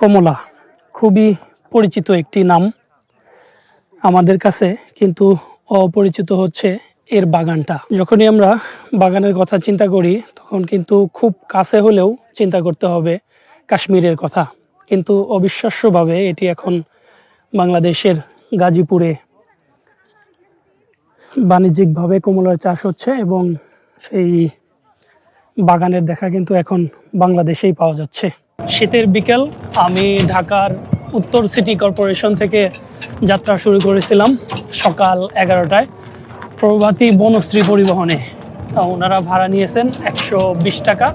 কমলা খুবই পরিচিত একটি নাম আমাদের কাছে, কিন্তু অপরিচিত হচ্ছে এর বাগানটা। যখনই আমরা বাগানের কথা চিন্তা করি, তখন কিন্তু খুব কাছে হলেও চিন্তা করতে হবে কাশ্মীরের কথা। কিন্তু অবিশ্বাস্যভাবে এটি এখন বাংলাদেশের গাজীপুরে বাণিজ্যিকভাবে কমলার চাষ হচ্ছে এবং সেই বাগানের দেখা কিন্তু এখন বাংলাদেশেই পাওয়া যাচ্ছে। শীতের বিকেল, আমি ঢাকার উত্তর সিটি কর্পোরেশন থেকে যাত্রা শুরু করেছিলাম সকাল এগারোটায় প্রভাতী বনশ্রী পরিবহনে। ওনারা ভাড়া নিয়েছেন একশো বিশ টাকা,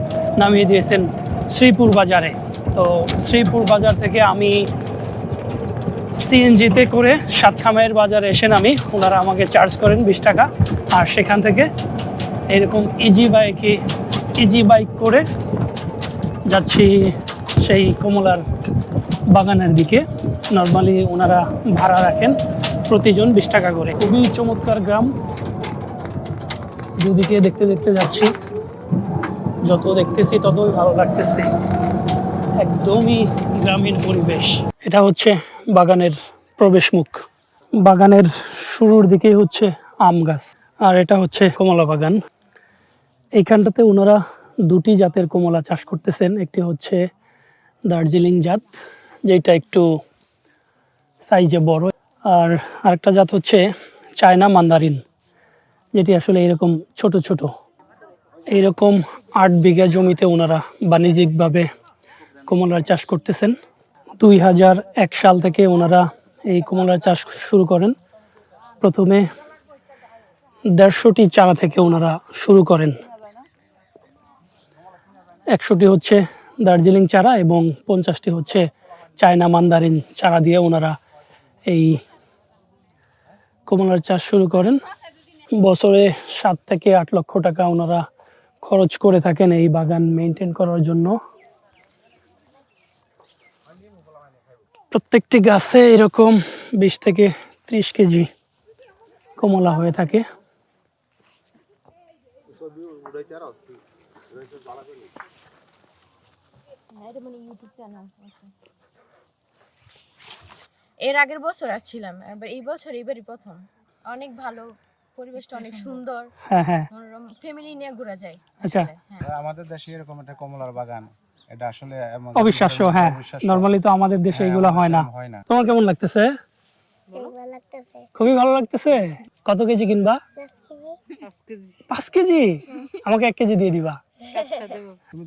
নামিয়ে দিয়েছেন শ্রীপুর বাজারে। তো শ্রীপুর বাজার থেকে আমি সিএনজিতে করে সাতখামের বাজারে এসে নামি। ওনারা আমাকে চার্জ করেন বিশ টাকা। আর সেখান থেকে এরকম ইজি বাইকে ইজি বাইক করে যাচ্ছি সেই কমলার বাগানের দিকে নর্মালি ওনারা ভাড়া রাখেন প্রতিজন বিশ টাকা করে। খুবই চমৎকার গ্রাম। দুদিকে দেখতে দেখতে যাচ্ছি। যত দেখতেছি ততই ভালো লাগতেছে। একদমই গ্রামীণ পরিবেশ। এটা হচ্ছে বাগানের প্রবেশ মুখ বাগানের শুরুর দিকেই হচ্ছে আম গাছ। আর এটা হচ্ছে কমলা বাগান। এইখানটাতে ওনারা দুটি জাতের কমলা চাষ করতেছেন। একটি হচ্ছে দার্জিলিং জাত, যেটা একটু সাইজে বড়। আর আরেকটা জাত হচ্ছে চায়না মান্দারিন, যেটি আসলে এরকম ছোট ছোট। এইরকম আট বিঘা জমিতে ওনারা বাণিজ্যিকভাবে কমলার চাষ করতেছেন। দুই হাজার এক সাল থেকে ওনারা এই কমলার চাষ শুরু করেন। প্রথমে দেড়শোটি চারা থেকে ওনারা শুরু করেন। একশোটি হচ্ছে দার্জিলিং চারা এবং পঞ্চাশটি হচ্ছে চায়না মান্দারিন চারা দিয়ে ওনারা এই কমলার চাষ শুরু করেন। বছরে সাত থেকে আট লক্ষ টাকা ওনারা খরচ করে থাকেন এই বাগান মেনটেন করার জন্য। প্রত্যেকটি গাছে এরকম বিশ থেকে ত্রিশ কেজি কমলা হয়ে থাকে। এর আগের বছর আসছিলাম এবার এই বছর এবারই প্রথম। অনেক ভালো পরিবেশটা অনেক সুন্দর। হ্যাঁ হ্যাঁ। মনোরম ফ্যামিলি নিয়ে ঘোরা যায় আচ্ছা। হ্যাঁ। আমাদের দেশে এরকম একটা কমলার বাগান এটা আসলে অবিশ্বাস্য হ্যাঁ। নর্মালি তো আমাদের দেশে এগুলো হয় না। হয় না। তোমার কেমন লাগতেছে? খুবই ভালো লাগতেছে। কত কেজি কিনবা? পাঁচ কেজি। আমাকে এক কেজি দিয়ে দিবা। তুমি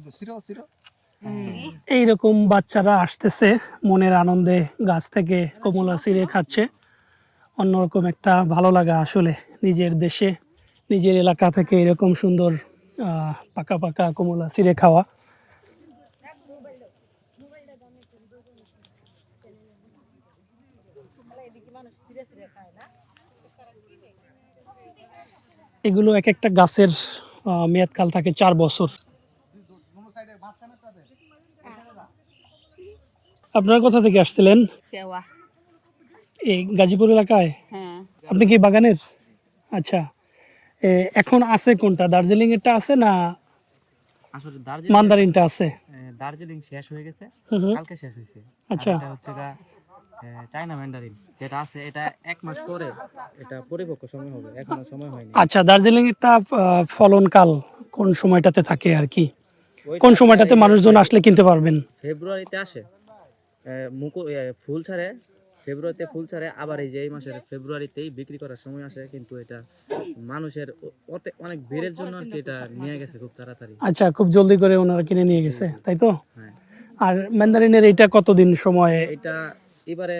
এইরকম বাচ্চারা আসতেছে, মনের আনন্দে গাছ থেকে কমলা ছিঁড়ে খাচ্ছে। অন্যরকম একটা ভালো লাগা আসলে নিজের দেশে, নিজের এলাকা থেকে এরকম সুন্দর পাকা পাকা কমলা ছিঁড়ে খাওয়া। এগুলো এক একটা গাছের মেয়াদকাল থাকে চার বছর। আপনারা কোথা থেকে আসছিলেন? এই গাজীপুর এলাকায়? হ্যাঁ। আপনি কি বাগানের? আচ্ছা। এখন আছে কোনটা? দার্জিলিং এরটা আছে না আসলে দার্জিলিং মান্দারিনটা আছে? দার্জিলিং শেষ হয়ে গেছে। কালকে শেষ হয়েছে। আচ্ছা। এটা হচ্ছে চায়না ম্যান্ডারিন। যেটা আছে এটা এক মাস পরে এটা পরিপক্ক সময় হবে। এখনও সময় হয়নি। আচ্ছা দার্জিলিং এরটা আহ, ফলনকাল কোন সময়টাতে থাকে আর কি? কোন সময়টাতে মানুষজন আসলে কিনতে পারবেন? ফেব্রুয়ারিতে আসে। মুকুল ফুল ছাড়ে ফেব্রুয়ারিতে ফুল ছাড়ে আবার এই যে এই মাসের ফেব্রুয়ারিতেই বিক্রি করার সময় আসে কিন্তু এটা মানুষের অনেক ভিড়ের জন্য আর কি এটা নিয়ে গেছে খুব তাড়াতাড়ি। আচ্ছা খুব জলদি করে ওনারা কিনে নিয়ে গেছে তাই তো? হ্যাঁ। আর ম্যান্দারিনের এইটা কতদিন সময়? এটা এবারে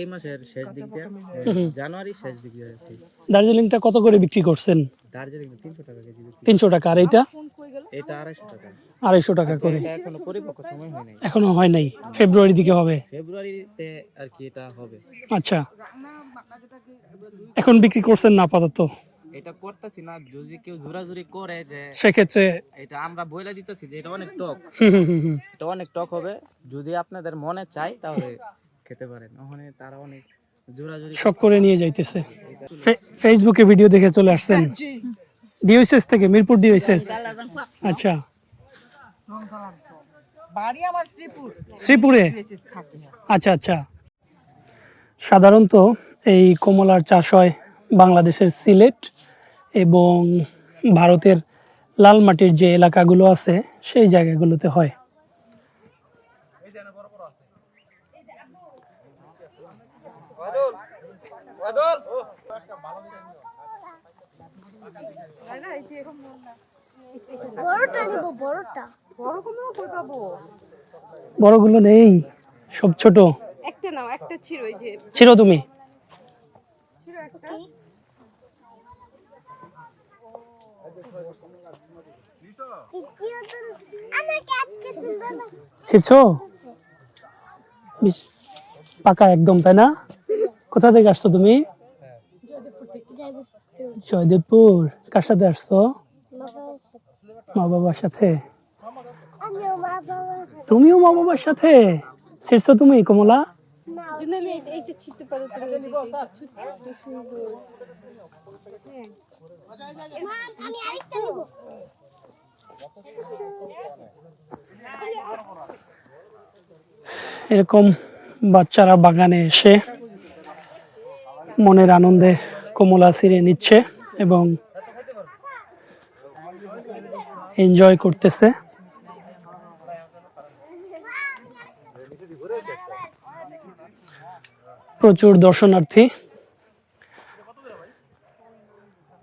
এই মাসের শেষ দিক দিয়ে জানুয়ারি শেষ দিক দিয়ে দার্জিলিংটা কত করে বিক্রি করছেন? দার্জিলিং তিনশো টাকা কেজি বিক্রি তিনশো টাকা আর এইটা? এটা আড়াইশো টাকা। আড়াইশো টাকা করে। এখনও পরিপক্ক সময় হয় নাই। এখনও হয় নাই। ফেব্রুয়ারি দিকে হবে। ফেব্রুয়ারিতে আর কি এটা হবে। আচ্ছা। এখন বিক্রি করছেন না আপাতত? এটা করতেছি না যদি কেউ জোরাজুরি করে যে সেক্ষেত্রে এটা আমরা বইলা দিতেছি যে এটা অনেক টক। এটা অনেক টক হবে। যদি আপনাদের মনে চাই তাহলে খেতে পারেন। ওখানে তারা অনেক জোরাজুরি শখ করে নিয়ে যাইতেছে। ফেসবুকে ভিডিও দেখে চলে আসছেন। ডিওএসএস থেকে মিরপুর ডিওএসএস আচ্ছা। বাড়ি আমার শ্রীপুর। শ্রীপুরে? আচ্ছা আচ্ছা। সাধারণত এই কমলার চাষ হয় বাংলাদেশের সিলেট এবং ভারতের লাল মাটির যে এলাকাগুলো আছে সেই জায়গাগুলোতে হয়। বড়টা নেব বড়টা। বড়গুলো নেই সব ছোট। একটা নাও একটা ছিল ওই যে। ছিল তুমি। ছিল একটা। ছিড়ছো? পাকা একদম তাই না? কোথা থেকে আসছো তুমি? যাইব জয়দেবপুর। কার সাথে আসছো? মা বাবার সাথে আমিও মা বাবার সাথে তুমিও মা বাবার সাথে? ছিড়ছো তুমি, কমলা? এরকম বাচ্চারা বাগানে এসে মনের আনন্দে কমলা ছিঁড়ে নিচ্ছে এবং এনজয় করতেছে। প্রচুর দর্শনার্থী।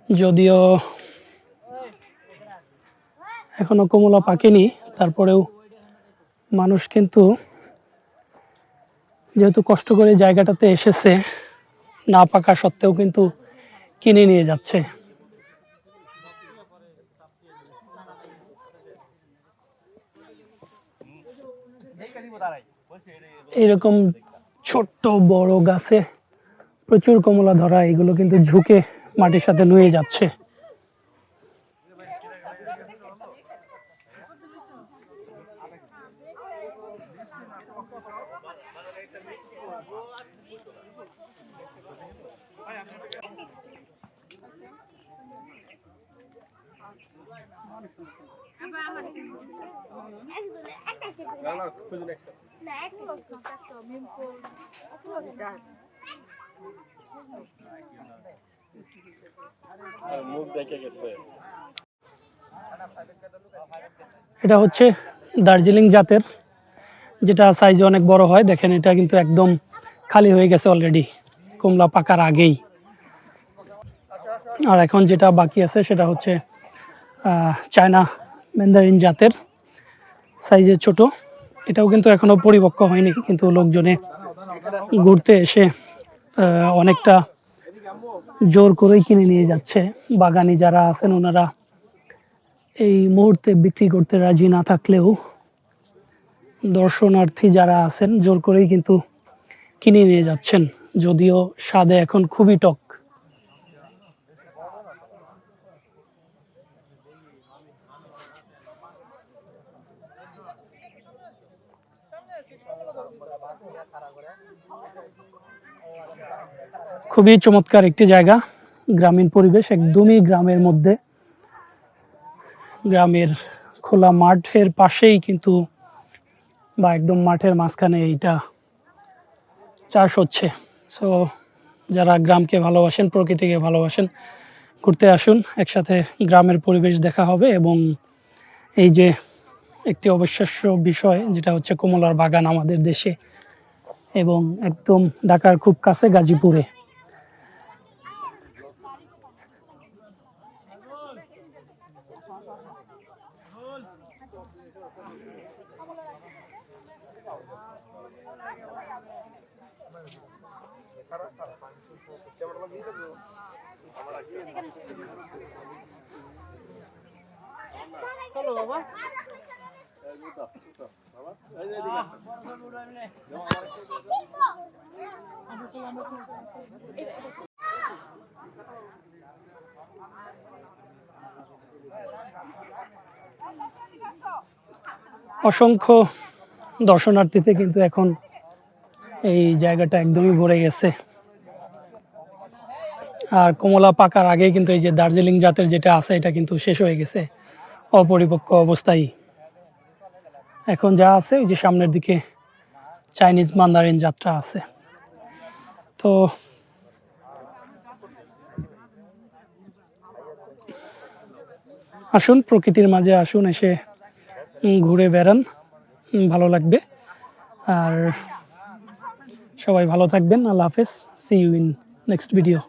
যদিও এখনও কমলা পাকেনি, তারপরেও মানুষ কিন্তু যেহেতু কষ্ট করে জায়গাটাতে এসেছে, না পাকা সত্ত্বেও কিন্তু কিনে নিয়ে যাচ্ছে। এরকম ছোট্ট বড় গাছে প্রচুর কমলা ধরা এগুলো কিন্তু ঝুঁকে মাটির সাথে নুয়ে যাচ্ছে। এটা হচ্ছে দার্জিলিং জাতের, যেটা সাইজে অনেক বড় হয়। দেখেন, এটা কিন্তু একদম খালি হয়ে গেছে অলরেডি কমলা পাকার আগেই। আর এখন যেটা বাকি আছে, সেটা হচ্ছে চায়না ম্যান্দারিন জাতের। সাইজে ছোট। এটাও কিন্তু এখনও পরিপক্ক হয়নি, কিন্তু লোকজনে ঘুরতে এসে অনেকটা জোর করেই কিনে নিয়ে যাচ্ছে। বাগানি যারা আছেন, ওনারা এই মুহূর্তে বিক্রি করতে রাজি না থাকলেও দর্শনার্থী যারা আছেন, জোর করেই কিন্তু কিনে নিয়ে যাচ্ছেন। যদিও স্বাদে এখন খুবই টক। খুবই চমৎকার একটি জায়গা, গ্রামীণ পরিবেশ একদমই গ্রামের মধ্যে। গ্রামের খোলা মাঠের পাশেই কিন্তু বা একদম মাঠের মাঝখানে এইটা চাষ হচ্ছে। সো যারা গ্রামকে ভালোবাসেন, প্রকৃতিকে ভালোবাসেন, ঘুরতে আসুন, একসাথে গ্রামের পরিবেশ দেখা হবে এবং এই যে একটি অবিশ্বাস্য বিষয়, যেটা হচ্ছে কমলার বাগান আমাদের দেশে। এবং একদম ঢাকার খুব কাছে গাজীপুরে। অসংখ্য দর্শনার্থীতে কিন্তু এখন এই জায়গাটা একদমই ভরে গেছে। আর কমলা পাকার আগে কিন্তু এই যে দার্জিলিং জাতের যেটা আছে, এটা কিন্তু শেষ হয়ে গেছে। অপরিপক্ক অবস্থায়। এখন যা আছে, ওই যে সামনের দিকে চাইনিজ মান্দারিন যাত্রা আছে। তো আসুন, প্রকৃতির মাঝে আসুন, এসে ঘুরে বেড়ান। ভালো লাগবে। আর সবাই ভালো থাকবেন। আল্লাহ হাফেজ। See you in next video